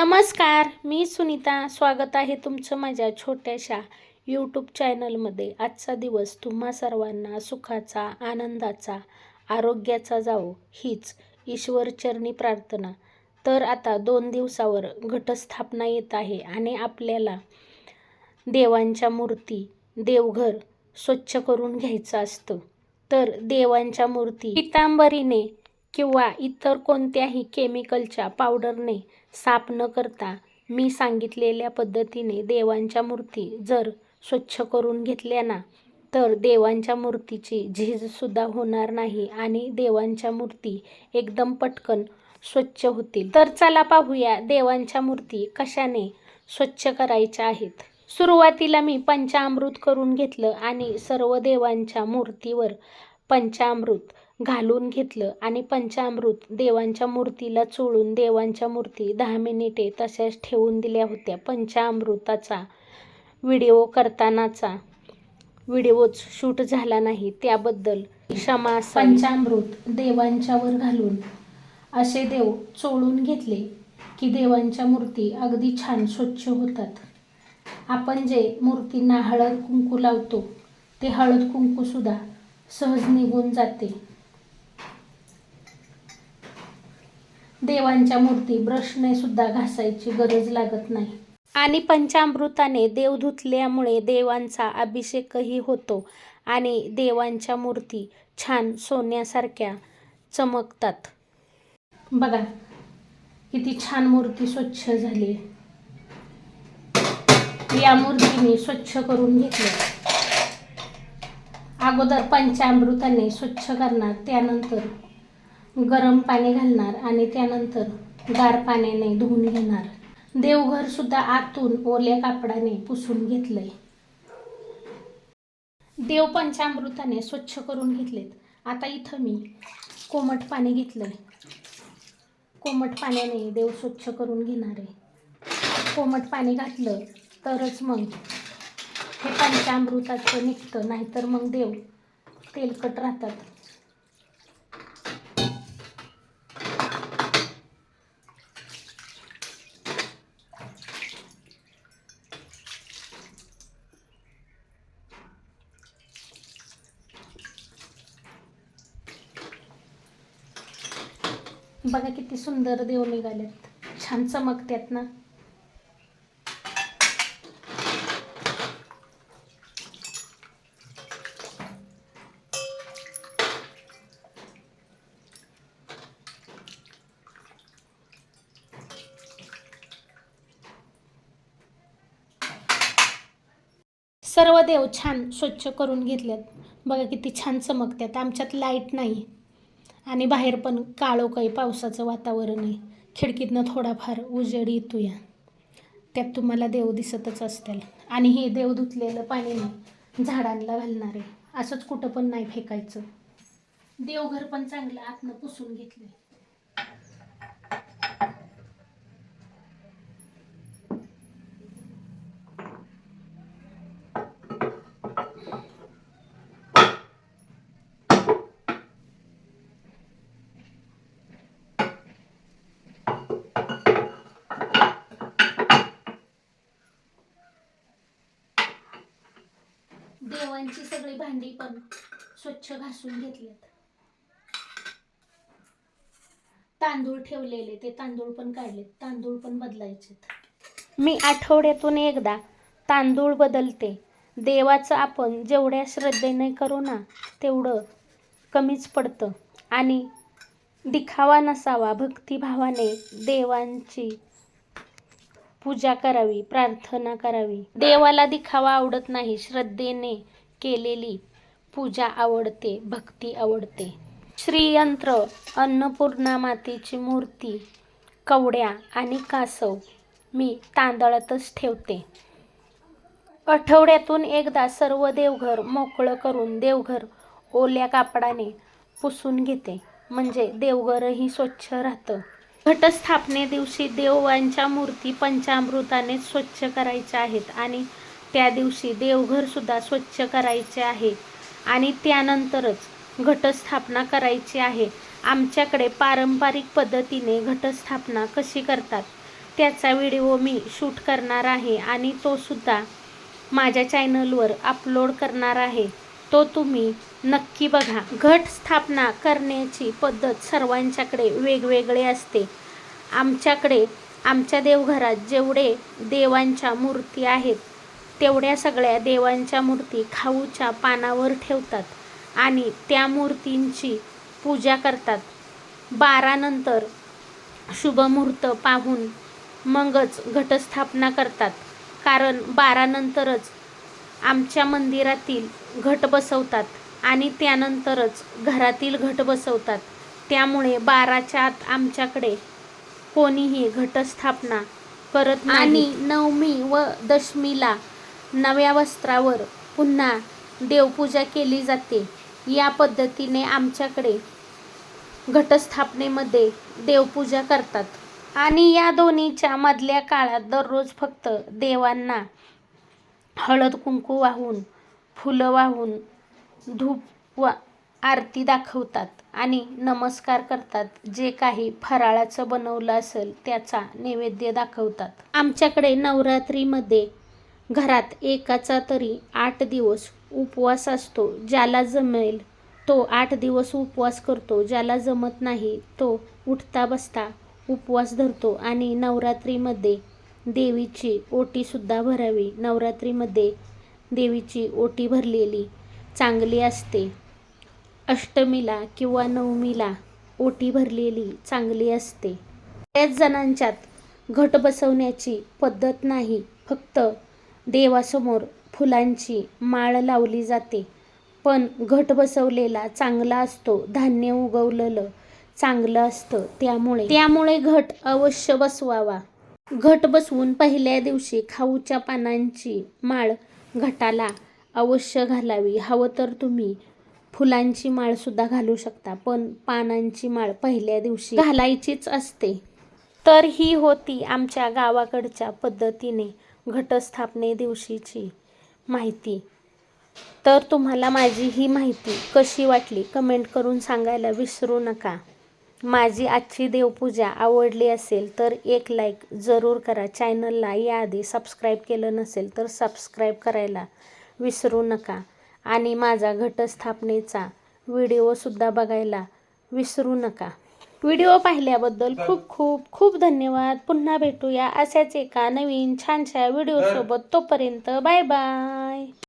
नमस्कार मी सुनीता. स्वागत आहे तुमचं माझ्या छोट्याशा यूट्यूब चॅनलमध्ये आजचा दिवस तुम्हा सर्वांना सुखाचा आनंदाचा आरोग्याचा जावो हीच ईश्वरचरणी प्रार्थना. तर आता दोन दिवसावर घटस्थापना येत आहे आणि आपल्याला देवांच्या मूर्ती देवघर स्वच्छ करून घ्यायचं असतं. तर देवांच्या मूर्ती पितांबरीने किंवा इतर कोणत्याही केमिकलच्या पावडरने साफ न करता मी सांगितलेल्या पद्धतीने देवांच्या मूर्ती जर स्वच्छ करून घेतल्या ना तर देवांच्या मूर्तीची झीजसुद्धा होणार नाही आणि देवांच्या मूर्ती एकदम पटकन स्वच्छ होतील. तर चला पाहूया देवांच्या मूर्ती कशाने स्वच्छ करायच्या आहेत. सुरुवातीला मी पंचामृत करून घेतलं आणि सर्व देवांच्या मूर्तीवर पंचामृत घालून घेतलं आणि पंचामृत देवांच्या मूर्तीला चोळून देवांच्या मूर्ती दहा मिनिटे तशाच ठेवून दिल्या होत्या. पंचामृताचा व्हिडिओ करतानाचा व्हिडिओच शूट झाला नाही त्याबद्दल क्षमा पंचामृत देवांच्यावर घालून असे देव चोळून घेतले की देवांच्या मूर्ती अगदी छान स्वच्छ होतात. आपण जे मूर्तींना हळद कुंकू लावतो ते हळद कुंकूसुद्धा सहज निघून जाते. देवांच्या मूर्ती ब्रशने सुद्धा घासायची गरज लागत नाही. आणि पंचामृताने देव धुतल्यामुळे देवांचा अभिषेकही होतो आणि देवांच्या मूर्ती छान सोन्यासारख्या चमकतात. बघा किती छान मूर्ती स्वच्छ झाली या मूर्तीने स्वच्छ करून घेतल्या अगोदर पंचामृताने स्वच्छ करणार त्यानंतर गरम पाणी घालणार आणि त्यानंतर गार पाण्याने धुवून घेणार. देवघर सुद्धा आतून ओल्या कापडाने पुसून घेतलंय. देव पंचामृताने स्वच्छ करून घेतलेत. आता इथं मी कोमट पाणी घेतलंय. कोमट पाण्याने देव स्वच्छ करून घेणार आहे. कोमट पाणी घातलं तरच मग हे पंचामृताचं निघतं नाहीतर मग देव तेलकट राहतात. बघा किती सुंदर देव निघालेत. छान चमकतात ना. सर्व देव छान स्वच्छ करून घेतलेत. बघा किती छान चमकतात आमच्यात लाइट नाही. आणि बाहेर पण काळो काही पावसाचं वातावरण आहे. खिडकीतनं थोडाफार उजेड येतो या त्यात तुम्हाला देव दिसतच असतील. आणि हे देव धुतलेलं पाणी नाही झाडांना घालणार आहे. असंच कुठं पण नाही फेकायचं. देवघर पण चांगलं आतनं पुसून घेतलंय. देवांची सगळी भांडी पण स्वच्छ घासून घेतलेत. तांदूळ ठेवलेले ते तांदूळ पण काढलेत. तांदूळ पण बदलायचे मी आठवड्यातून एकदा तांदूळ बदलते. देवाचं आपण जेवढ्या श्रद्धेने करू ना तेवढं कमीच पडतं. आणि दिखावा नसावा भक्तिभावाने देवांची पूजा करावी प्रार्थना करावी. देवाला दिखावा आवडत नाही श्रद्धेने केलेली पूजा आवडते भक्ती आवडते. श्रीयंत्र अन्नपूर्णा मातेची मूर्ती कवड्या आणि कासव मी तांदळातच ठेवते. आठवड्यातून एकदा सर्व देवघर मोकळं करून देवघर ओल्या कापडाने पुसून घेते. म्हणजे देवघरही स्वच्छ राहतं. घटस्थापने दिवशी देवांच्या मूर्ती पंचामृताने स्वच्छ करायच्या आहेत आणि त्या दिवशी देवघरसुद्धा स्वच्छ करायचे आहे. आणि त्यानंतरच घटस्थापना करायची आहे. आमच्याकडे पारंपरिक पद्धतीने घटस्थापना कशी करतात त्याचा व्हिडिओ मी शूट करणार आहे आणि तो सुद्धा माझ्या चॅनलवर अपलोड करणार आहे. तो तुम्ही नक्की बघा. घट स्थापना करण्याची पद्धत सर्वांच्याकडे वेगवेगळी असते. आमच्याकडे आमच्या देवघरात जेवढे देवांच्या मूर्ती आहेत तेवढ्या सगळ्या देवांच्या मूर्ती खाऊच्या पानावर ठेवतात आणि त्या मूर्तींची पूजा करतात. बारानंतर शुभमुहूर्त पाहून मगच घटस्थापना करतात. कारण बारानंतरच आमच्या मंदिरातील घट बसवतात आणि त्यानंतरच घरातील घट बसवतात. त्यामुळे बाराच्या आत आमच्याकडे कोणीही घटस्थापना करत नाही. आणि नवमी व दशमीला नव्या वस्त्रावर पुन्हा देवपूजा केली जाते. या पद्धतीने आमच्याकडे घटस्थापनेमध्ये देवपूजा करतात. आणि या दोन्हीच्या मधल्या काळात दररोज फक्त देवांना हळद कुंकू वाहून फुलं वाहून धूप वा आरती दाखवतात आणि नमस्कार करतात. जे काही फराळाचं बनवलं असेल त्याचा नैवेद्य दाखवतात. आमच्याकडे नवरात्रीमध्ये घरात एकाचा तरी आठ दिवस उपवास असतो ज्याला जमेल तो आठ दिवस उपवास करतो. ज्याला जमत नाही तो उठता बसता उपवास धरतो आणि नवरात्रीमध्ये देवीची ओटीसुद्धा भरावी. नवरात्रीमध्ये देवीची ओटी भरलेली चांगली असते. अष्टमीला किंवा नवमीला ओटी भरलेली चांगली असते. बऱ्याच जणांच्यात घट बसवण्याची पद्धत नाही. फक्त देवासमोर फुलांची माळ लावली जाते. पण घट बसवलेला चांगला असतो धान्य उगवलेलं चांगलं असतं त्यामुळे. त्यामुळे घट अवश्य बसवावा. घट बसवून पहिल्या दिवशी खाऊच्या पानांची माळ घटाला अवश्य घालावी. हवं तर तुम्ही फुलांची माळसुद्धा घालू शकता पण पानांची माळ पहिल्या दिवशी घालायचीच असते. तर ही होती आमच्या गावाकडच्या पद्धतीने घटस्थापने दिवशीची माहिती. तर तुम्हाला माझी ही माहिती कशी वाटली कमेंट करून सांगायला विसरू नका. माझी आजची देवपूजा आवडली असेल तर एक लाईक जरूर करा. चॅनलला याआधी सबस्क्राईब केलं नसेल तर सबस्क्राईब करायला विसरू नका. आणि माझा घटस्थापनेचा व्हिडिओसुद्धा बघायला विसरू नका. व्हिडिओ पाहिल्याबद्दल खूप खूप खूप धन्यवाद. पुन्हा भेटूया अशाच एका नवीन छानशा व्हिडिओसोबत तोपर्यंत बाय बाय.